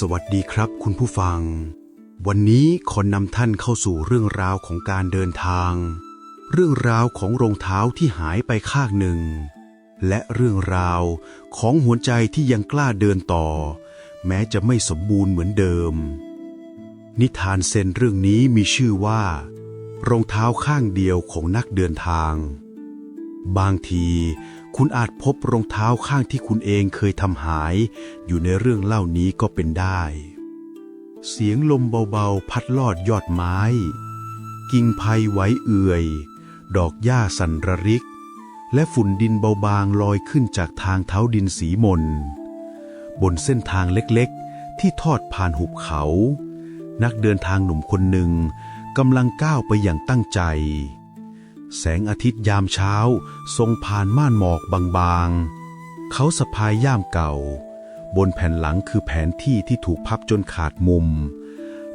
สวัสดีครับคุณผู้ฟัง วันนี้ขอนำท่านเข้าสู่เรื่องราวของการเดินทาง เรื่องราวของรองเท้าที่หายไปข้างหนึ่ง และเรื่องราวของหัวใจที่ยังกล้าเดินต่อ แม้จะไม่สมบูรณ์เหมือนเดิม นิทานเซนเรื่องนี้มีชื่อว่า รองเท้าข้างเดียวของนักเดินทาง บางที คุณอาจพบรองเท้าข้างที่คุณเองเคยทำหาย อยู่ในเรื่องเล่านี้ก็เป็นได้ เสียงลมเบาๆ พัดลอดยอดไม้ กิ่งไผ่ไหวเอื่อย ดอกหญ้าสันระริก และฝุ่นดินเบาบางลอยขึ้นจากทางเท้าดินสีมน บนเส้นทางเล็กๆ ที่ทอดผ่านหุบเขา นักเดินทางหนุ่มคนหนึ่งกำลังก้าวไปอย่างตั้งใจ แสงอาทิตย์ยามเช้า ทรงผ่านม่านหมอกบางๆ เขาสะพายย่ามเก่า บนแผ่นหลังคือแผนที่ที่ถูกพับจนขาดมุม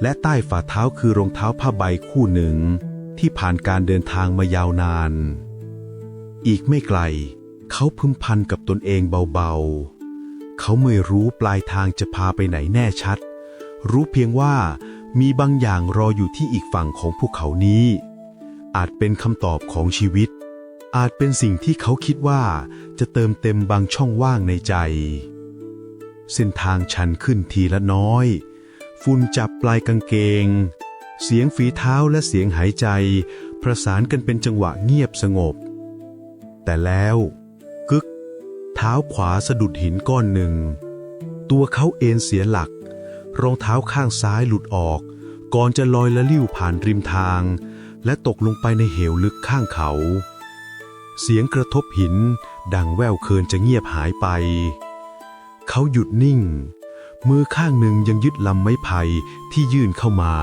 และใต้ฝ่าเท้าคือรองเท้าผ้าใบคู่หนึ่ง ที่ผ่านการเดินทางมายาวนาน อีกไม่ไกล เขาพึมพันกับตนเองเบาๆ เขาไม่รู้ปลายทางจะพาไปไหนแน่ชัด รู้เพียงว่ามีบางอย่างรออยู่ที่อีกฝั่งของภูเขานี้ อาจเป็นคำตอบของชีวิต อาจเป็นสิ่งที่เขาคิดว่าจะเติมเต็มบางช่องว่างในใจ เส้นทางชันขึ้นทีละน้อย ฝุ่นจับปลายกางเกง เสียงฝีเท้าและเสียงหายใจ ประสานกันเป็นจังหวะเงียบสงบ แต่แล้วกึก เท้าขวาสะดุดหินก้อนหนึ่ง ตัวเขาเอ็นเสียหลัก รองเท้าข้างซ้ายหลุดออก ก่อนจะลอยละลิ้วผ่านริมทาง และตกลงไปในเหวลึกข้างเขา เสียงกระทบหินดังแววเคินจะเงียบหายไป เขาหยุดนิ่ง มือข้างหนึ่งยังยึดลำไม้ไผ่ที่ยื่นเข้ามา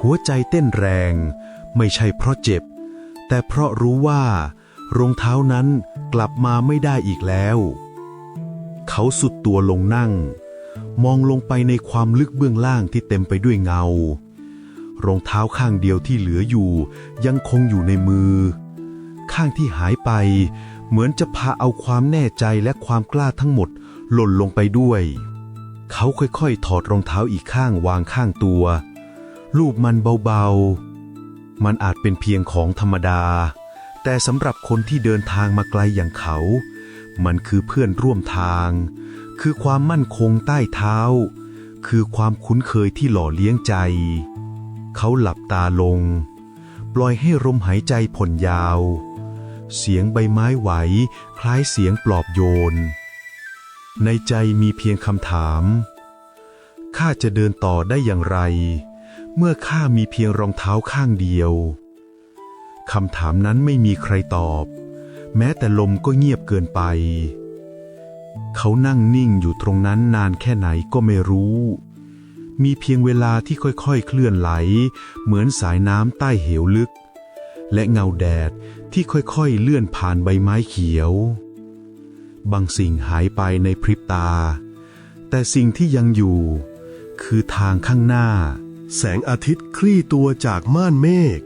หัวใจเต้นแรง ไม่ใช่เพราะเจ็บ แต่เพราะรู้ว่ารองเท้านั้นกลับมาไม่ได้อีกแล้ว เขาสุดตัวลงนั่ง มองลงไปในความลึกเบื้องล่างที่เต็มไปด้วยเงา รองเท้าข้างเดียวที่เหลืออยู่ ยังคงอยู่ในมือ ข้างที่หายไป เหมือนจะพาเอาความแน่ใจและความกล้าทั้งหมด หล่นลงไปด้วย เขาค่อยๆ ถอดรองเท้าอีกข้างวางข้างตัว ลูบมันเบาๆ มันอาจเป็นเพียงของธรรมดา แต่สำหรับคนที่เดินทางมาไกลอย่างเขา มันคือเพื่อนร่วมทาง คือความมั่นคงใต้เท้า คือความคุ้นเคยที่หล่อเลี้ยงใจ เขาหลับตาลง ปล่อยให้ลมหายใจผ่อนยาว เสียงใบไม้ไหว คล้ายเสียงปลอบโยน ในใจมีเพียงคำถาม ข้าจะเดินต่อได้อย่างไร เมื่อข้ามีเพียงรองเท้าข้างเดียวคำถามนั้นไม่มีใครตอบ แม้แต่ลมก็เงียบเกินไป เขานั่งนิ่งอยู่ตรงนั้นนานแค่ไหนก็ไม่รู้ มีเพียงเวลาที่ค่อยๆ เคลื่อนไหล เหมือนสายน้ำใต้เหวลึก และเงาแดดที่ค่อยๆ เลื่อนผ่านใบไม้เขียว บางสิ่งหายไปในพริบตา แต่สิ่งที่ยังอยู่ คือทางข้างหน้า แสงอาทิตย์คลี่ตัวจากม่านเมฆ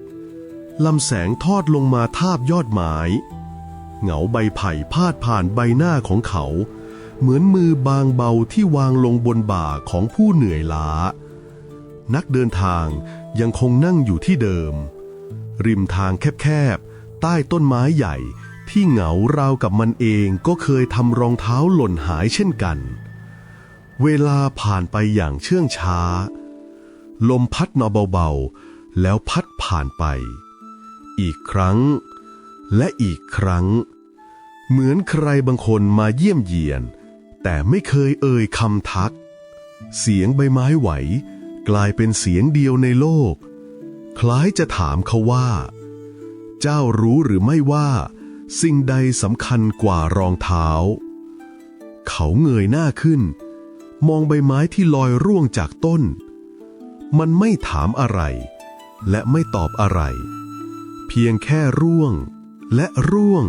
ลำแสงทอดลงมาทาบยอดไม้เหงาใบไผ่พาดผ่านใบหน้าของเขา เหมือนมือบางเบาที่วางลงบนบ่าของผู้เหนื่อยล้า นักเดินทางยังคงนั่งอยู่ที่เดิม ริมทางแคบๆ ใต้ต้นไม้ใหญ่ที่เหงาราวกับมันเองก็เคยทำรองเท้าหล่นหายเช่นกัน เวลาผ่านไปอย่างเชื่องช้า ลมพัดมาเบาๆ แล้วพัดผ่านไป อีกครั้งและอีกครั้ง เหมือนใครบางคนมาเยี่ยมเยียน แต่ไม่เคยเอ่ยคำทัก เสียงใบไม้ไหว กลายเป็นเสียงเดียวในโลก คล้ายจะถามเขาว่า เจ้ารู้หรือไม่ว่า สิ่งใดสำคัญกว่ารองเท้า เขาเงยหน้าขึ้น มองใบไม้ที่ลอยร่วงจากต้น มันไม่ถามอะไร และไม่ตอบอะไร เพียงแค่ร่วงและร่วง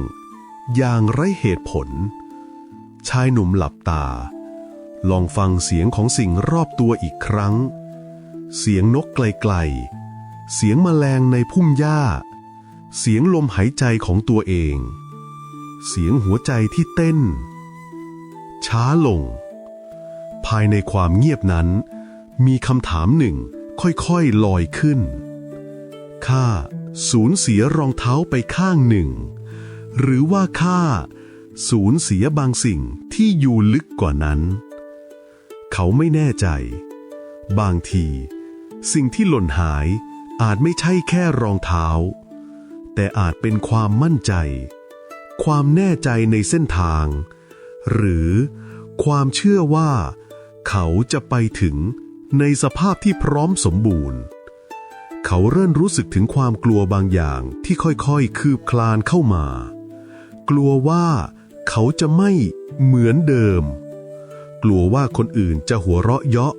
อย่างไร้เหตุผล ชายหนุ่มหลับตา ลองฟังเสียงของสิ่งรอบตัวอีกครั้ง เสียงนกไกลๆ เสียงแมลงในพุ่มหญ้า เสียงลมหายใจของตัวเอง เสียงหัวใจที่เต้น ช้าลง ภายในความเงียบนั้น มีคำถามหนึ่งค่อยๆลอยขึ้น ข้าสูญเสียรองเท้าไปข้างหนึ่ง หรือว่าข้า สูญเสียบางสิ่งที่อยู่ลึกกว่านั้น เขาไม่แน่ใจ บางที สิ่งที่หล่นหายอาจไม่ใช่แค่รองเท้า แต่อาจเป็นความมั่นใจ ความแน่ใจในเส้นทาง หรือความเชื่อว่า เขาจะไปถึงในสภาพที่พร้อมสมบูรณ์ เขาเริ่มรู้สึกถึงความกลัวบางอย่างที่ค่อยๆ คืบคลานเข้ามา กลัวว่า เขาจะไม่เหมือนเดิม กลัวว่าคนอื่นจะหัวเราะเยาะ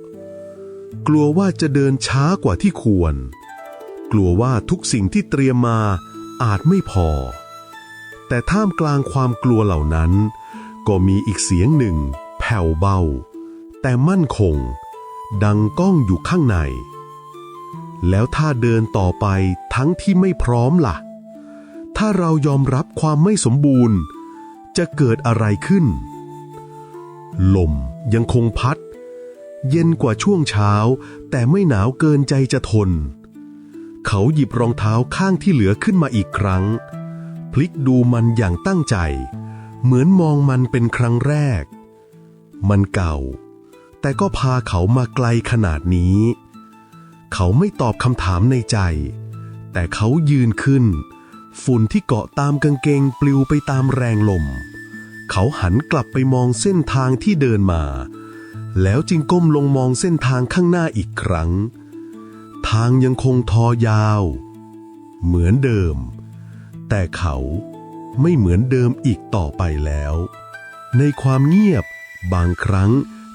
กลัวว่าจะเดินช้ากว่าที่ควร กลัวว่าทุกสิ่งที่เตรียมมาอาจไม่พอ แต่ท่ามกลางความกลัวเหล่านั้น ก็มีอีกเสียงหนึ่ง แผ่วเบา แต่มั่นคง ดังก้องอยู่ข้างใน แล้วถ้าเดินต่อไปทั้งที่ไม่พร้อมล่ะ ถ้าเรายอมรับความไม่สมบูรณ์ จะเกิดอะไรขึ้น ลมยังคงพัด เย็นกว่าช่วงเช้า แต่ไม่หนาวเกินใจจะทน เขาหยิบรองเท้าข้างที่เหลือขึ้นมาอีกครั้ง พลิกดูมันอย่างตั้งใจ เหมือนมองมันเป็นครั้งแรก มันเก่า แต่ก็พาเขามาไกลขนาดนี้ เขาไม่ตอบคำถามในใจ แต่เขายืนขึ้น ฝุ่นที่เกาะตามกางเกงปลิวไปตามแรงลม เขาหันกลับไปมองเส้นทางที่เดินมา แล้วจึงก้มลงมองเส้นทางข้างหน้าอีกครั้ง ทางยังคงทอยาว เหมือนเดิม แต่เขาไม่เหมือนเดิมอีกต่อไปแล้ว ในความเงียบบางครั้ง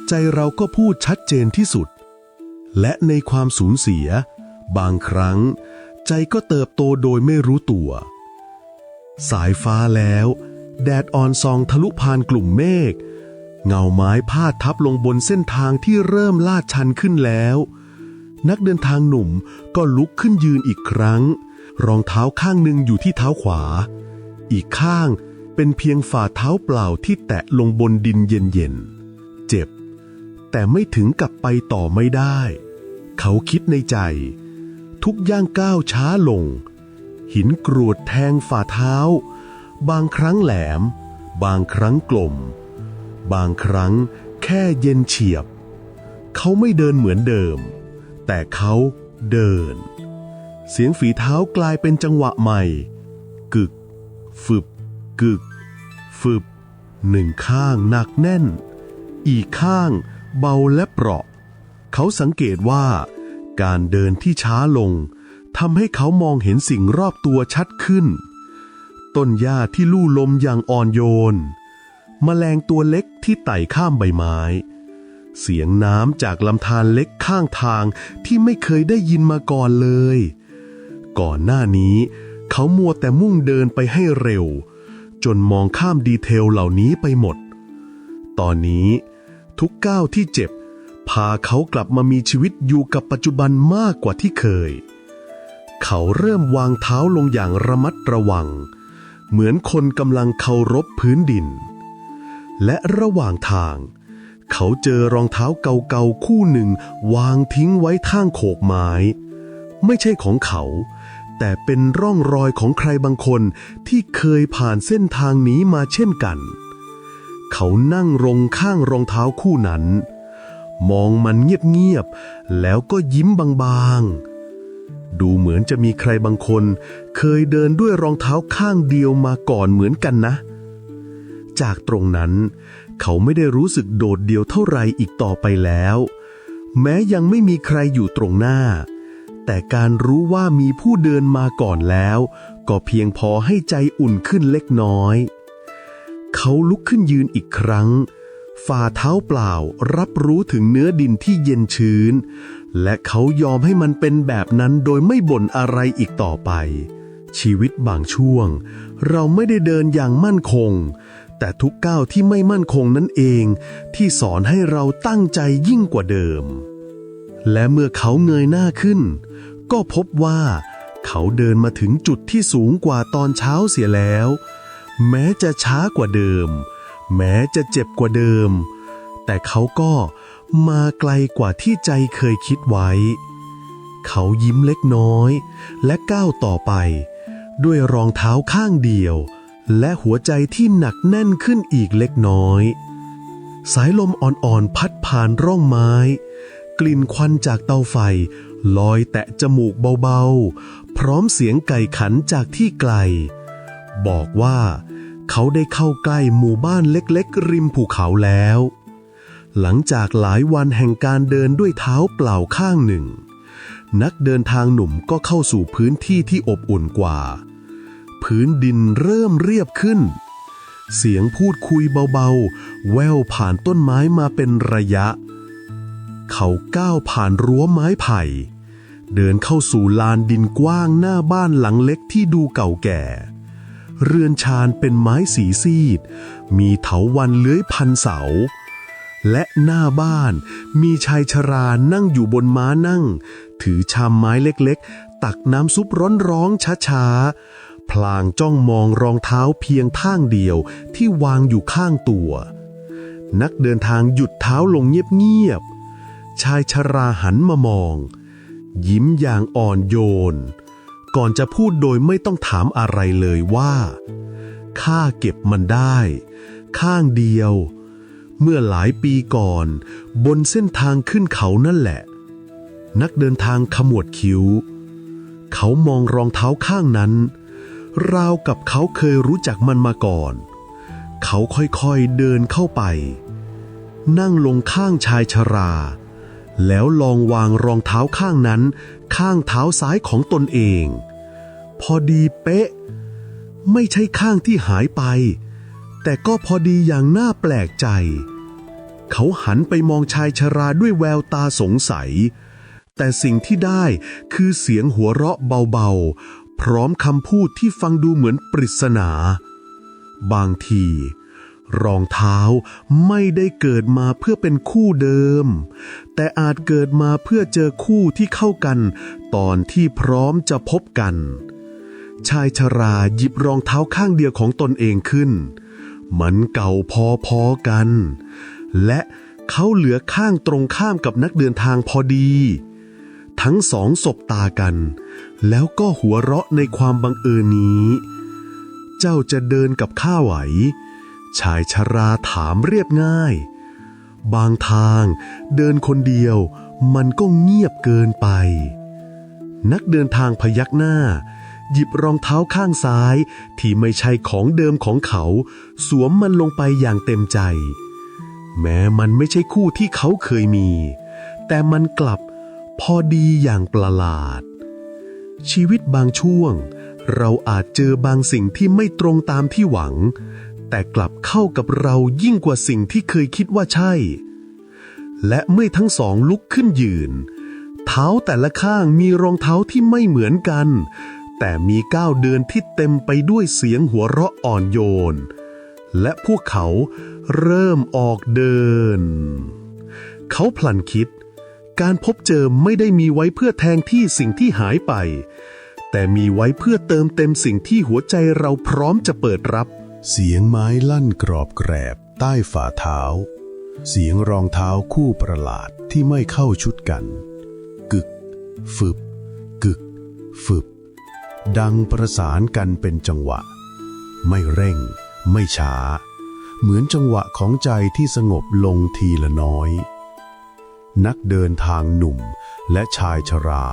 ใจเราก็พูดชัดเจนที่สุด และในความสูญเสีย บางครั้ง ใจก็เติบโตโดยไม่รู้ตัว สายฟ้าแล้ว แดดอ่อนซองทะลุผ่านกลุ่มเมฆ เงาไม้พาดทับลงบนเส้นทางที่เริ่มลาดชันขึ้นแล้ว นักเดินทางหนุ่มก็ลุกขึ้นยืนอีกครั้ง รองเท้าข้างหนึ่งอยู่ที่เท้าขวา อีกข้างเป็นเพียงฝ่าเท้าเปล่าที่แตะลงบนดินเย็นๆ เจ็บ แต่ไม่ถึงกับไปต่อไม่ได้ เขาคิดในใจ ทุกย่างก้าวช้าลง หินกรวดแทงฝ่าเท้า บางครั้งแหลม บางครั้งกลม บางครั้งแค่เย็นเฉียบ เขาไม่เดินเหมือนเดิม แต่เขาเดิน เสียงฝีเท้ากลายเป็นจังหวะใหม่ กึกฟึบ กึกฟึบ หนึ่งข้างหนักแน่น อีกข้างเบาและเปราะ เขาสังเกตว่า การเดินที่ช้าลงทำให้เขามองเห็นสิ่งรอบตัวชัดขึ้น ต้นหญ้าที่ลู่ลมอย่างอ่อนโยน แมลงตัวเล็กที่ไต่ข้ามใบไม้ เสียงน้ำจากลำธารเล็กข้างทางที่ไม่เคยได้ยินมาก่อนเลย ก่อนหน้านี้เขามัวแต่มุ่งเดินไปให้เร็ว จนมองข้ามดีเทลเหล่านี้ไปหมด ตอนนี้ทุกก้าวที่เจ็บ พาเขากลับมามีชีวิตอยู่กับปัจจุบันมากกว่าที่เคย เขาเริ่มวางเท้าลงอย่างระมัดระวัง เหมือนคนกำลังเคารพพื้นดิน และระหว่างทาง เขาเจอรองเท้าเก่าๆคู่หนึ่งวางทิ้งไว้ข้างโขกไม้ ไม่ใช่ของเขา แต่เป็นร่องรอยของใครบางคนที่เคยผ่านเส้นทางนี้มาเช่นกัน เขานั่งลงข้างรองเท้าคู่นั้น มองมันเงียบๆ แล้วก็ยิ้มบางๆ ดูเหมือนจะมีใครบางคน เคยเดินด้วยรองเท้าข้างเดียวมาก่อนเหมือนกันนะ จากตรงนั้น เขาไม่ได้รู้สึกโดดเดี่ยวเท่าไรอีกต่อไปแล้ว แม้ยังไม่มีใครอยู่ตรงหน้า แต่การรู้ว่ามีผู้เดินมาก่อนแล้ว ก็เพียงพอให้ใจอุ่นขึ้นเล็กน้อย เขาลุกขึ้นยืนอีกครั้ง ฝ่าเท้าเปล่ารับรู้ถึงเนื้อดินที่เย็นชื้น และเขายอมให้มันเป็นแบบนั้นโดยไม่บ่นอะไรอีกต่อไป ชีวิตบางช่วง เราไม่ได้เดินอย่างมั่นคง แต่ทุกก้าวที่ไม่มั่นคงนั่นเอง ที่สอนให้เราตั้งใจยิ่งกว่าเดิม และเมื่อเขาเงยหน้าขึ้น ก็พบว่า เขาเดินมาถึงจุดที่สูงกว่าตอนเช้าเสียแล้ว แม้จะช้ากว่าเดิม แม้จะเจ็บกว่าเดิม แต่เขาก็มาไกลกว่าที่ใจเคยคิดไว้ เขายิ้มเล็กน้อย และก้าวต่อไป ด้วยรองเท้าข้างเดียว และหัวใจที่หนักแน่นขึ้นอีกเล็กน้อย สายลมอ่อนๆพัดผ่านร่องไม้ กลิ่นควันจากเตาไฟ ลอยแตะจมูกเบาๆ พร้อมเสียงไก่ขันจากที่ไกล บอกว่า เขาได้เข้าใกล้หมู่บ้านเล็กๆ ริมภูเขาแล้ว หลังจากหลายวันแห่งการเดินด้วยเท้าเปล่าข้างหนึ่ง นักเดินทางหนุ่มก็เข้าสู่พื้นที่ที่อบอุ่นกว่า พื้นดินเริ่มเรียบขึ้น เสียงพูดคุยเบาๆ แววผ่านต้นไม้มาเป็นระยะ เขาก้าวผ่านรั้วไม้ไผ่ เดินเข้าสู่ลานดินกว้างหน้าบ้านหลังเล็กที่ดูเก่าแก่ เรือนชานเป็นไม้สีซีด มีเถาวันเลื้อยพันเสา และหน้าบ้านมีชายชรานั่งอยู่บนม้านั่ง ถือชามไม้เล็กๆ ตักน้ำซุปร้อนๆช้าๆ พลางจ้องมองรองเท้าเพียงข้างเดียวที่วางอยู่ข้างตัว นักเดินทางหยุดเท้าลงเงียบๆ ชายชราหันมามอง ยิ้มอย่างอ่อนโยน ก่อนจะพูดโดยไม่ต้องถามอะไรเลยว่า ข้าเก็บมันได้ ข้างเดียว เมื่อหลายปีก่อน บนเส้นทางขึ้นเขานั่นแหละ นักเดินทางขมวดคิ้ว เขามองรองเท้าข้างนั้น ราวกับเขาเคยรู้จักมันมาก่อน เขาค่อยๆเดินเข้าไป นั่งลงข้างชายชรา แล้วลองวางรองเท้าข้างนั้น ข้างเท้าซ้ายของตนเอง พอดีเป๊ะ ไม่ใช่ข้างที่หายไป แต่ก็พอดีอย่างน่าแปลกใจ เขาหันไปมองชายชราด้วยแววตาสงสัย แต่สิ่งที่ได้คือเสียงหัวเราะเบาๆ พร้อมคำพูดที่ฟังดูเหมือนปริศนา บางที รองเท้าไม่ได้เกิดมาเพื่อเป็นคู่เดิม แต่อาจเกิดมาเพื่อเจอคู่ที่เข้ากัน ตอนที่พร้อมจะพบกัน ชายชราหยิบรองเท้าข้างเดียวของตนเองขึ้น มันเก่าพอๆกัน และเขาเหลือข้างตรงข้ามกับนักเดินทางพอดี ทั้งสองสบตากัน แล้วก็หัวเราะในความบังเอิญนี้ เจ้าจะเดินกับข้าไหว ชายชราถามเรียบง่าย บางทางเดินคนเดียวมันก็เงียบเกินไป นักเดินทางพยักหน้า หยิบรองเท้าข้างซ้ายที่ไม่ใช่ของเดิมของเขา สวมมันลงไปอย่างเต็มใจ แม้มันไม่ใช่คู่ที่เขาเคยมี แต่มันกลับพอดีอย่างประหลาด ชีวิตบางช่วง เราอาจเจอบางสิ่งที่ไม่ตรงตามที่หวัง แต่กลับเข้ากับเรายิ่งกว่าสิ่งที่เคยคิดว่าใช่ และเมื่อทั้งสองลุกขึ้นยืน เท้าแต่ละข้างมีรองเท้าที่ไม่เหมือนกัน แต่มีก้าวเดินที่เต็มไปด้วยเสียงหัวเราะอ่อนโยน และพวกเขาเริ่มออกเดิน เขาพลันคิด การพบเจอไม่ได้มีไว้เพื่อแทนที่สิ่งที่หายไป แต่มีไว้เพื่อเติมเต็มสิ่งที่หัวใจเราพร้อมจะเปิดรับ เสียงไม้ลั่นกรอบแกรบใต้ฝ่าเท้า เสียงรองเท้าคู่ประหลาดที่ไม่เข้าชุดกัน กึกฟึบ กึกฟึบ ดังประสานกันเป็นจังหวะ ไม่เร่ง ไม่ช้า เหมือนจังหวะของใจที่สงบลงทีละน้อย นักเดินทางหนุ่มและชายชรา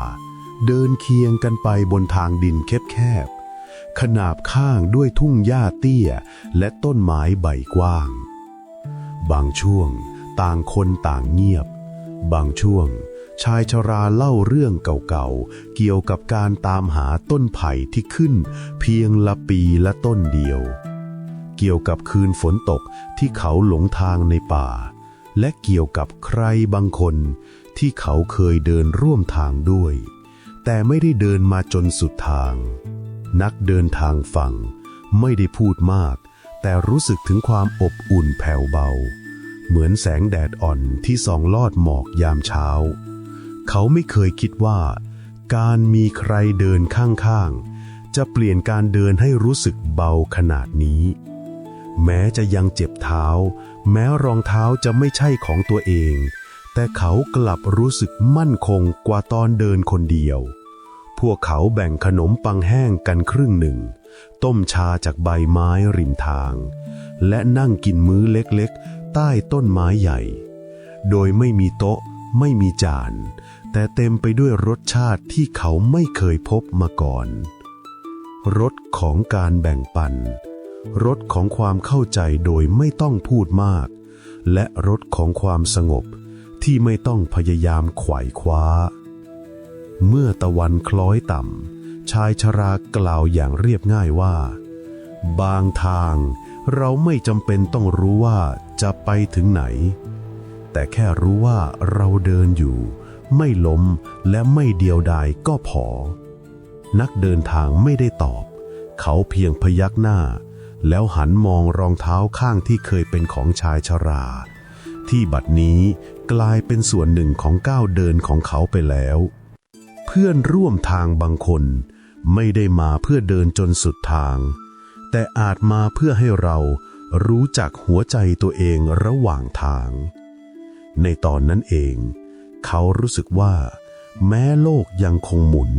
เดินเคียงกันไปบนทางดินแคบๆ ขนาบข้างด้วยทุ่งหญ้าเตี้ย และต้นไม้ใบกว้าง บางช่วงต่างคนต่างเงียบ บางช่วง ชายชราเล่าเรื่องเก่าๆ เกี่ยวกับการตามหาต้นไผ่ที่ขึ้น เพียงละปีละต้นเดียว เกี่ยวกับคืนฝนตกที่เขาหลงทางในป่า และเกี่ยวกับใครบางคนที่เขาเคยเดินร่วมทางด้วย แต่ไม่ได้เดินมาจนสุดทาง นักเดินทางฟังไม่ได้พูดมาก แต่รู้สึกถึงความอบอุ่นแผ่วเบา เหมือนแสงแดดอ่อนที่ส่องลอดหมอกยามเช้า เขาไม่เคยคิดว่า การมีใครเดินข้างๆ จะเปลี่ยนการเดินให้รู้สึกเบาขนาดนี้ แม้จะยังเจ็บเท้า แม้รองเท้าจะไม่ใช่ของตัวเอง แต่เขากลับรู้สึกมั่นคงกว่าตอนเดินคนเดียว พวกเขาแบ่งขนมปังแห้งกันครึ่งหนึ่ง ต้มชาจากใบไม้ริมทาง และนั่งกินมื้อเล็กๆ ใต้ต้นไม้ใหญ่ โดยไม่มีโต๊ะ ไม่มีจาน แต่เต็มไปด้วยรสชาติที่เขาไม่เคยพบมาก่อน รสของการแบ่งปัน รสของความเข้าใจโดยไม่ต้องพูดมาก และรสของความสงบที่ไม่ต้องพยายามไขว่คว้า เมื่อตะวันคล้อยต่ำ ชายชรากล่าวอย่างเรียบง่ายว่า บางทางเราไม่จำเป็นต้องรู้ว่าจะไปถึงไหน แต่แค่รู้ว่าเราเดินอยู่ ไม่ล้มและไม่เดียวดายก็พอ นักเดินทางไม่ได้ตอบ เขาเพียงพยักหน้า แล้วหันมองรองเท้าข้างที่เคยเป็นของชายชรา ที่บัดนี้กลายเป็นส่วนหนึ่งของก้าวเดินของเขาไปแล้ว พื่อนร่วมทางบางคน ไม่ได้มาเพื่อเดินจนสุดทาง แต่อาจมาเพื่อให้เรารู้จักหัวใจตัวเองระหว่างทาง ในตอนนั้นเอง เขารู้สึกว่า แม้โลกยังคงหมุน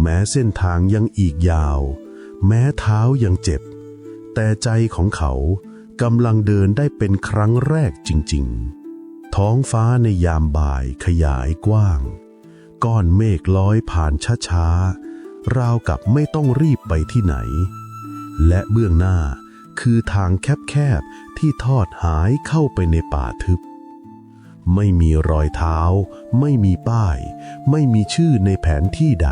แม้เส้นทางยังอีกยาว แม้เท้ายังเจ็บ แต่ใจของเขากำลังเดินได้เป็นครั้งแรกจริง ๆ ท้องฟ้าในยามบ่ายขยายกว้าง ก้อนเมฆลอยผ่านช้าๆ ราวกับไม่ต้องรีบไปที่ไหน และเบื้องหน้าคือทางแคบๆ ที่ทอดหายเข้าไปในป่าทึบ ไม่มีรอยเท้า ไม่มีป้าย ไม่มีชื่อในแผนที่ใด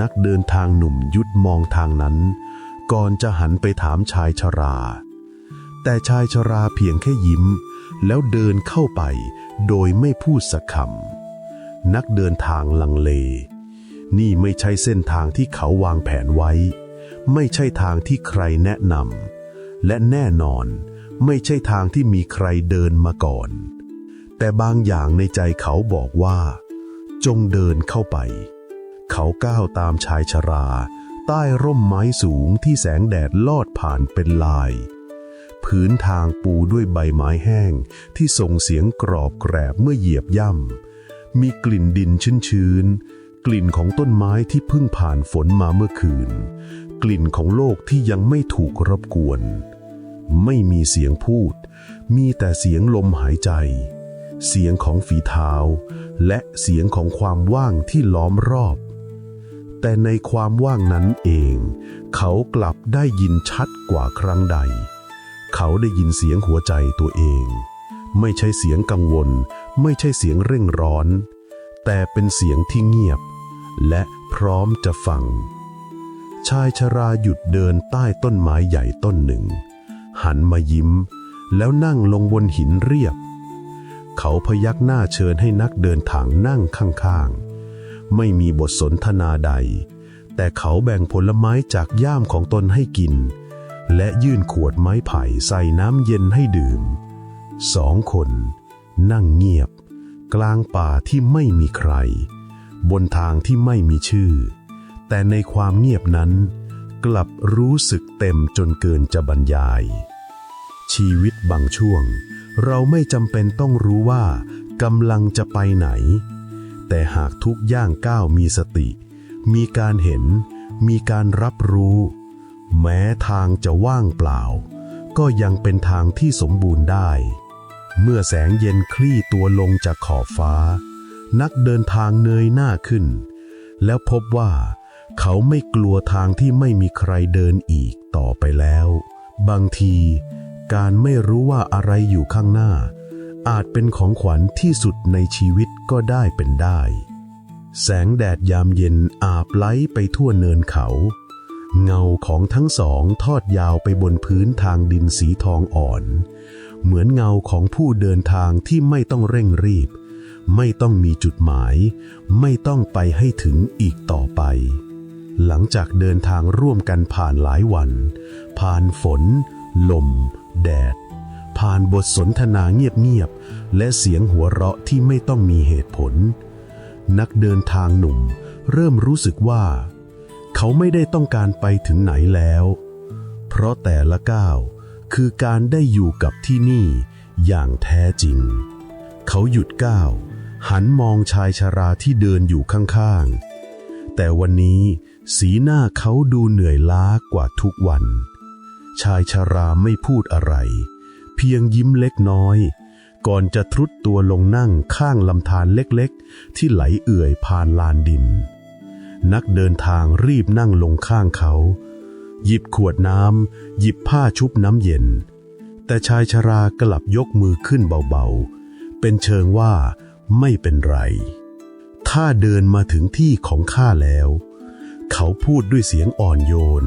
นักเดินทางหนุ่มยุดมองทางนั้น ก่อนจะหันไปถามชายชรา แต่ชายชราเพียงแค่ยิ้ม แล้วเดินเข้าไปโดยไม่พูดสักคำ นักเดินทางลังเล นี่ไม่ใช่เส้นทางที่เขาวางแผนไว้ ไม่ใช่ทางที่ใครแนะนำและแน่นอน ไม่ใช่ทางที่มีใครเดินมาก่อน แต่บางอย่างในใจเขาบอกว่า จงเดินเข้าไป เขาก้าวตามชายชรา ใต้ร่มไม้สูงที่แสงแดดลอดผ่านเป็นลายพื้นทางปูด้วยใบไม้แห้งที่ส่งเสียงกรอบแกรบเมื่อเหยียบย่ำ มีกลิ่นดินชื้นๆ กลิ่นของต้นไม้ที่เพิ่งผ่านฝนมาเมื่อคืน กลิ่นของโลกที่ยังไม่ถูกรบกวน ไม่มีเสียงพูด มีแต่เสียงลมหายใจ เสียงของฝีเท้า และเสียงของความว่างที่ล้อมรอบ แต่ในความว่างนั้นเอง เขากลับได้ยินชัดกว่าครั้งใด เขาได้ยินเสียงหัวใจตัวเองไม่ใช่เสียงกังวล ไม่ใช่เสียงเร่งร้อน แต่เป็นเสียงที่เงียบ และพร้อมจะฟัง ชายชราหยุดเดินใต้ต้นไม้ใหญ่ต้นหนึ่ง หันมายิ้ม แล้วนั่งลงบนหินเรียบ เขาพยักหน้าเชิญให้นักเดินทางนั่งข้างๆ ไม่มีบทสนทนาใด แต่เขาแบ่งผลไม้จากย่ามของตนให้กิน และยื่นขวดไม้ไผ่ใส่น้ำเย็นให้ดื่มสองคน นั่งเงียบ กลางป่าที่ไม่มีใคร บนทางที่ไม่มีชื่อ แต่ในความเงียบนั้น กลับรู้สึกเต็มจนเกินจะบรรยาย ชีวิตบางช่วง เราไม่จำเป็นต้องรู้ว่ากำลังจะไปไหน แต่หากทุกย่างก้าวมีสติ มีการเห็น มีการรับรู้ แม้ทางจะว่างเปล่า ก็ยังเป็นทางที่สมบูรณ์ได้ เมื่อแสงเย็นคลี่ตัวลงจากขอบฟ้า นักเดินทางเนยหน้าขึ้น แล้วพบว่า เขาไม่กลัวทางที่ไม่มีใครเดินอีกต่อไปแล้ว บางที การไม่รู้ว่าอะไรอยู่ข้างหน้า อาจเป็นของขวัญที่สุดในชีวิตก็ได้เป็นได้ แสงแดดยามเย็นอาบไล้ไปทั่วเนินเขา เงาของทั้งสองทอดยาวไปบนพื้นทางดินสีทองอ่อน เหมือนเงาของผู้เดินทางที่ไม่ต้องเร่งรีบ ไม่ต้องมีจุดหมาย ไม่ต้องไปให้ถึงอีกต่อไป หลังจากเดินทางร่วมกันผ่านหลายวัน ผ่านฝน ลม แดด ผ่านบทสนทนาเงียบๆ และเสียงหัวเราะที่ไม่ต้องมีเหตุผล นักเดินทางหนุ่มเริ่มรู้สึกว่า เขาไม่ได้ต้องการไปถึงไหนแล้ว เพราะแต่ละก้าว คือการได้อยู่กับที่นี่อย่างแท้จริง เขาหยุดก้าว หันมองชายชาราที่เดินอยู่ข้างๆ แต่วันนี้สีหน้าเขาดูเหนื่อยล้ากว่าทุกวัน ชายชาราไม่พูดอะไร เพียงยิ้มเล็กน้อย ก่อนจะทรุดตัวลงนั่งข้างลำธารเล็กๆ ที่ไหลเอื่อยผ่านลานดิน นักเดินทางรีบนั่งลงข้างเขา หยิบขวดน้ำหยิบผ้าชุบน้ำเย็น แต่ชายชรากลับยกมือขึ้นเบาๆ เป็นเชิงว่าไม่เป็นไร ถ้าเดินมาถึงที่ของข้าแล้ว เขาพูดด้วยเสียงอ่อนโยน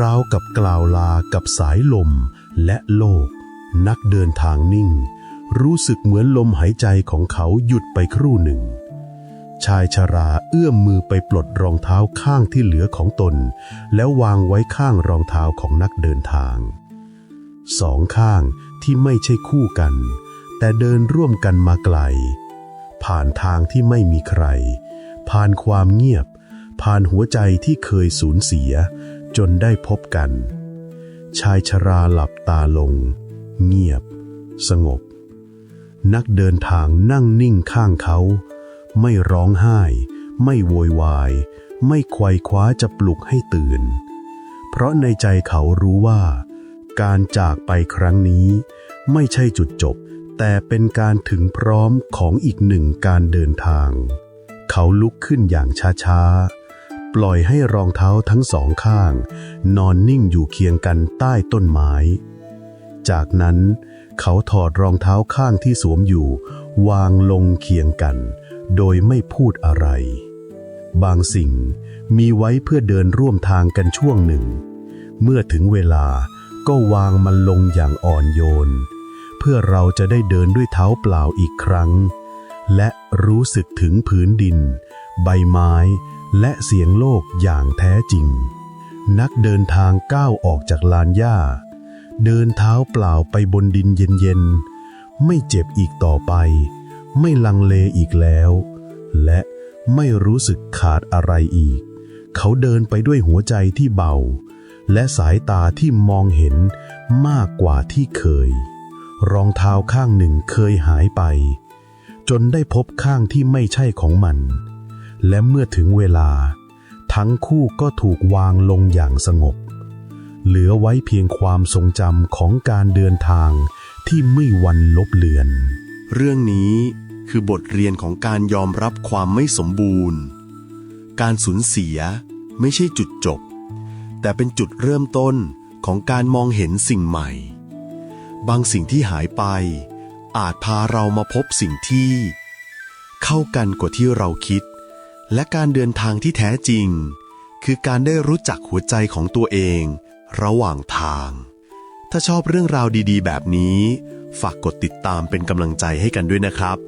ราวกับกล่าวลากับสายลมและโลก นักเดินทางนิ่ง รู้สึกเหมือนลมหายใจของเขาหยุดไปครู่หนึ่ง ชายชราเอื้อมมือไปปลดรองเท้าข้างที่เหลือของตน แล้ววางไว้ข้างรองเท้าของนักเดินทาง สองข้างที่ไม่ใช่คู่กัน แต่เดินร่วมกันมาไกล ผ่านทางที่ไม่มีใคร ผ่านความเงียบ ผ่านหัวใจที่เคยสูญเสีย จนได้พบกัน ชายชราหลับตาลง เงียบ สงบ นักเดินทางนั่งนิ่งข้างเขา ไม่ร้องไห้ ไม่โวยวาย ไม่ไขว่คว้าจะปลุกให้ตื่น เพราะในใจเขารู้ว่า การจากไปครั้งนี้ ไม่ใช่จุดจบ แต่เป็นการถึงพร้อมของอีกหนึ่งการเดินทาง เขาลุกขึ้นอย่างช้าๆ ปล่อยให้รองเท้าทั้งสองข้าง นอนนิ่งอยู่เคียงกันใต้ต้นไม้ จากนั้นเขาถอดรองเท้าข้างที่สวมอยู่ วางลงเคียงกัน โดยไม่พูดอะไร บางสิ่งมีไว้เพื่อเดินร่วมทางกันช่วงหนึ่ง เมื่อถึงเวลาก็วางมันลงอย่างอ่อนโยน เพื่อเราจะได้เดินด้วยเท้าเปล่าอีกครั้ง และรู้สึกถึงผืนดิน ใบไม้ และเสียงโลกอย่างแท้จริง นักเดินทางก้าวออกจากลานหญ้า เดินเท้าเปล่าไปบนดินเย็นๆไม่เจ็บอีกต่อไป ไม่ลังเลอีกแล้ว และไม่รู้สึกขาดอะไรอีก เขาเดินไปด้วยหัวใจที่เบา และสายตาที่มองเห็นมากกว่าที่เคย รองเท้าข้างหนึ่งเคยหายไป จนได้พบข้างที่ไม่ใช่ของมัน และเมื่อถึงเวลา ทั้งคู่ก็ถูกวางลงอย่างสงบ เหลือไว้เพียงความทรงจำของการเดินทางที่ไม่วันลบเลือน เรื่องนี้คือบทเรียนของการยอมรับความไม่สมบูรณ์ การสูญเสียไม่ใช่จุดจบ แต่เป็นจุดเริ่มต้นของการมองเห็นสิ่งใหม่ บางสิ่งที่หายไป อาจพาเรามาพบสิ่งที่ เข้ากันกว่าที่เราคิด และการเดินทางที่แท้จริง คือการได้รู้จักหัวใจของตัวเอง ระหว่างทาง ถ้าชอบเรื่องราวดี ๆ แบบนี้ ฝากกดติดตามเป็นกำลังใจให้กันด้วยนะครับ